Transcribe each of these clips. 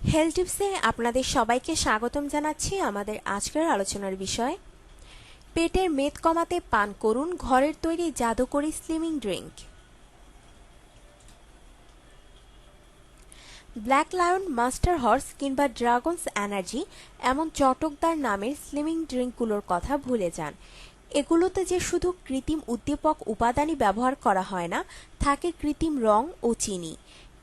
Health টিপসে আপনাদের সবাইকে স্বাগতম জানাচ্ছি আমাদের আজকের আলোচনার বিষয়। পেটের মেদ কমাতে পান করুন ঘরের তৈরি জাদুকরি slimming drink. Black lion master horse কিংবা ড্রাগনস এনার্জি এমন চটকদার নামের স্লিমিং ড্রিঙ্কগুলোর কথা ভুলে যান। এগুলোতে যে শুধু কৃত্রিম উদ্দীপক উপাদানই ব্যবহার করা হয় না, থাকে কৃত্রিম রং ও চিনি।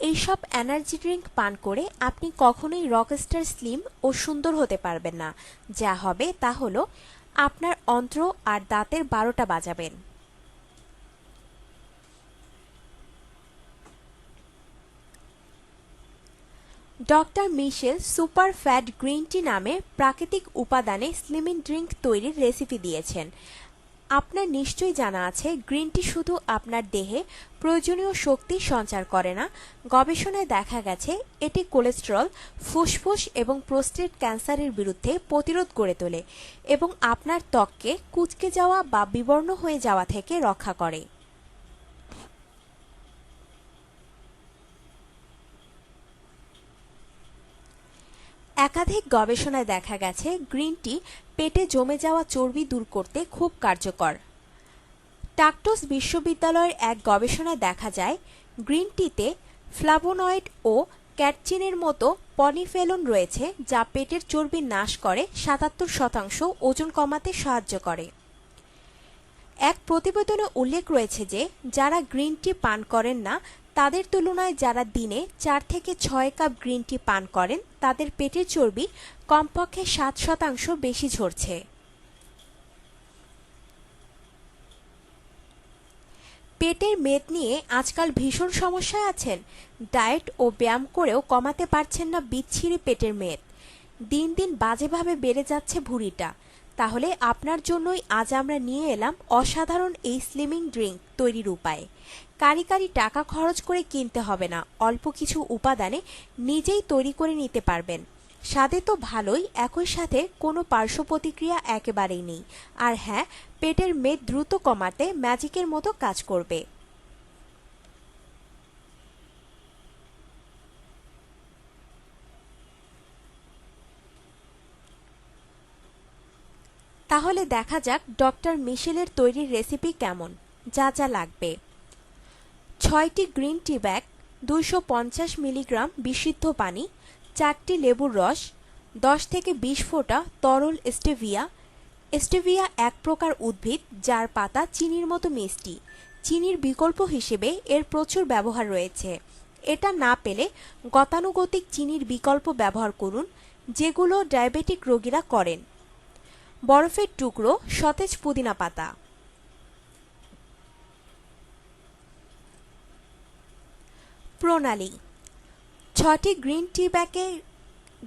এইসব এনার্জি ড্রিঙ্ক পান করে আপনি কখনোই রকস্টার স্লিম ও সুন্দর হতে পারবেন না। যা হবে তা হলো আপনার অন্ত্র আর দাঁতের বারোটা বাজাবেন। Doctor Michelle super fat green tea নামে প্রাকৃতিক উপাদানে স্লিমিং ড্রিঙ্ক তৈরির রেসিপি দিয়েছেন। আপনার নিশ্চয়ই জানা আছে, গ্রিন টি শুধু আপনার দেহে প্রয়োজনীয় শক্তি সঞ্চার করে না। গবেষণায় দেখা গেছে, এটি কোলেস্টেরল, ফুসফুস এবং প্রোস্টেট ক্যান্সারের বিরুদ্ধে প্রতিরোধ গড়ে তোলে এবং আপনার ত্বককে কুচকে যাওয়া বা বিবর্ণ হয়ে যাওয়া থেকে রক্ষা করে। একাধিক গবেষণায় দেখা গেছে, গ্রিন টি পেটে জমে যাওয়া চর্বি দূর করতে খুব কার্যকর। টাকটোস বিশ্ববিদ্যালয়ের এক গবেষণায় দেখা যায়, গ্রিন টিতে ফ্লাভোনয়েড ও ক্যাটচিনের মতো পনিফেলন রয়েছে যা পেটের চর্বি নাশ করে সাতাত্তর শতাংশ ওজন কমাতে সাহায্য করে। এক প্রতিবেদনে উল্লেখ রয়েছে যে, যারা গ্রিন টি পান করেন না তাদের তুলনায় যারা দিনে চার থেকে ছয় কাপ গ্রিন টি পান করেন, তাদের পেটের চর্বি কমপক্ষে সাত শতাংশ বেশি ঝরছে। পেটের মেদ নিয়ে আজকাল ভীষণ সমস্যায় আছেন। ডায়েট ও ব্যায়াম করেও কমাতে পারছেন না বিচ্ছিরি পেটের মেদ। দিন দিন বাজেভাবে বেড়ে যাচ্ছে ভুঁড়িটা। তাহলে আপনার জন্যই আজ আমরা নিয়ে এলাম অসাধারণ এই স্লিমিং ড্রিঙ্ক তৈরির উপায়। কারি কারি টাকা খরচ করে কিনতে হবে না, অল্প কিছু উপাদানে নিজেই তৈরি করে নিতে পারবেন। স্বাদে তো ভালোই, একই সাথে কোনো পার্শ্ব প্রতিক্রিয়া একেবারেই নেই। আর হ্যাঁ পেটের মেদ দ্রুত কমাতে ম্যাজিকের মতো কাজ করবে। তাহলে দেখা যাক ডক্টর মিশেলের তৈরির রেসিপি কেমন, যা যা লাগবে। ছয়টি গ্রিন টি ব্যাগ, দুইশো পঞ্চাশ মিলিগ্রাম বিশুদ্ধ পানি, চারটি লেবুর রস, দশ থেকে বিশ ফোঁটা তরল স্টেভিয়া। স্টেভিয়া এক প্রকার উদ্ভিদ যার পাতা চিনির মতো মিষ্টি। চিনির বিকল্প হিসেবে এর প্রচুর ব্যবহার রয়েছে। এটা না পেলে গতানুগতিক চিনির বিকল্প ব্যবহার করুন, যেগুলো ডায়াবেটিক রোগীরা করেন। বরফের টুকরো সতেজ পুদিনা পাতা। প্রণালী ছটি গ্রিন টি ব্যাগে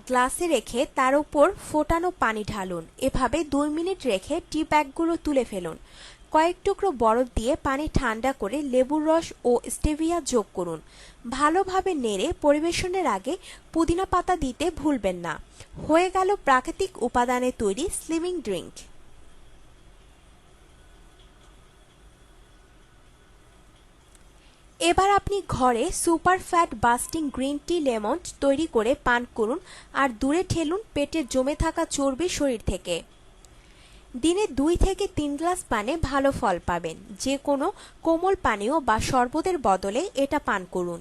গ্লাসে রেখে তার উপর ফোটানো পানি ঢালুন। এভাবে দুই মিনিট রেখে টি ব্যাগগুলো তুলে ফেলুন। কয়েক টুকরো বরফ দিয়ে পানি ঠান্ডা করে লেবুর রস ও স্টেভিয়া যোগ করুন। ভালোভাবে নেড়ে পরিবেশনের আগে পুদিনা পাতা দিতে ভুলবেন না। হয়ে গেল প্রাকৃতিক উপাদানে তৈরি স্লিমিং ড্রিঙ্ক এবার আপনি ঘরে super fat busting green tea lemon তৈরি করে পান করুন আর দূরে ঠেলুন পেটে জমে থাকা চর্বি শরীর থেকে। দিনে দুই থেকে তিন গ্লাস পানে ভালো ফল পাবেন। যে কোনো কোমল পানীয় বা শরবতের বদলে এটা পান করুন।